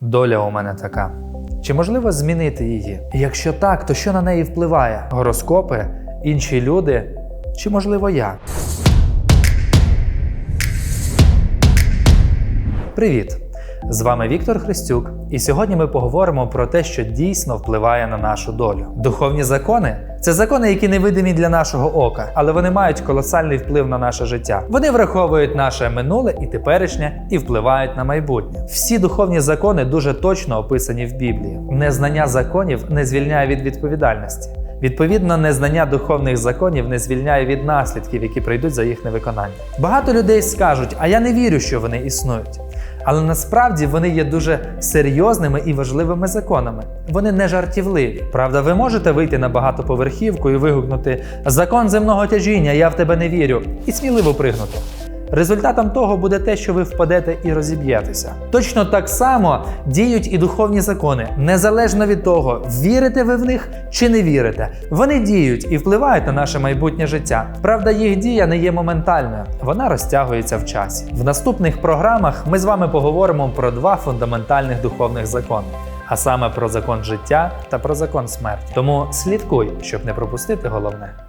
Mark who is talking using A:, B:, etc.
A: Доля у мене така. Чи можливо змінити її? Якщо так, то що на неї впливає? Гороскопи, інші люди, чи можливо я? Привіт! З вами Віктор Христюк, і сьогодні ми поговоримо про те, що дійсно впливає на нашу долю. Духовні закони це закони, які невидимі для нашого ока, але вони мають колосальний вплив на наше життя. Вони враховують наше минуле і теперішнє і впливають на майбутнє. Всі духовні закони дуже точно описані в Біблії. Незнання законів не звільняє від відповідальності. Відповідно, незнання духовних законів не звільняє від наслідків, які прийдуть за їх невиконання. Багато людей скажуть, а я не вірю, що вони існують. Але насправді вони є дуже серйозними і важливими законами. Вони не жартівливі. Правда, ви можете вийти на багатоповерхівку і вигукнути Закон земного тяжіння, я в тебе не вірю, і сміливо пригнути. Результатом того буде те, що ви впадете і розіб'єтеся. Точно так само діють і духовні закони, незалежно від того, вірите ви в них чи не вірите. Вони діють і впливають на наше майбутнє життя. Правда, їх дія не є моментальною, вона розтягується в часі. В наступних програмах ми з вами поговоримо про два фундаментальних духовних закони. А саме про закон життя та про закон смерті. Тому слідкуй, щоб не пропустити головне.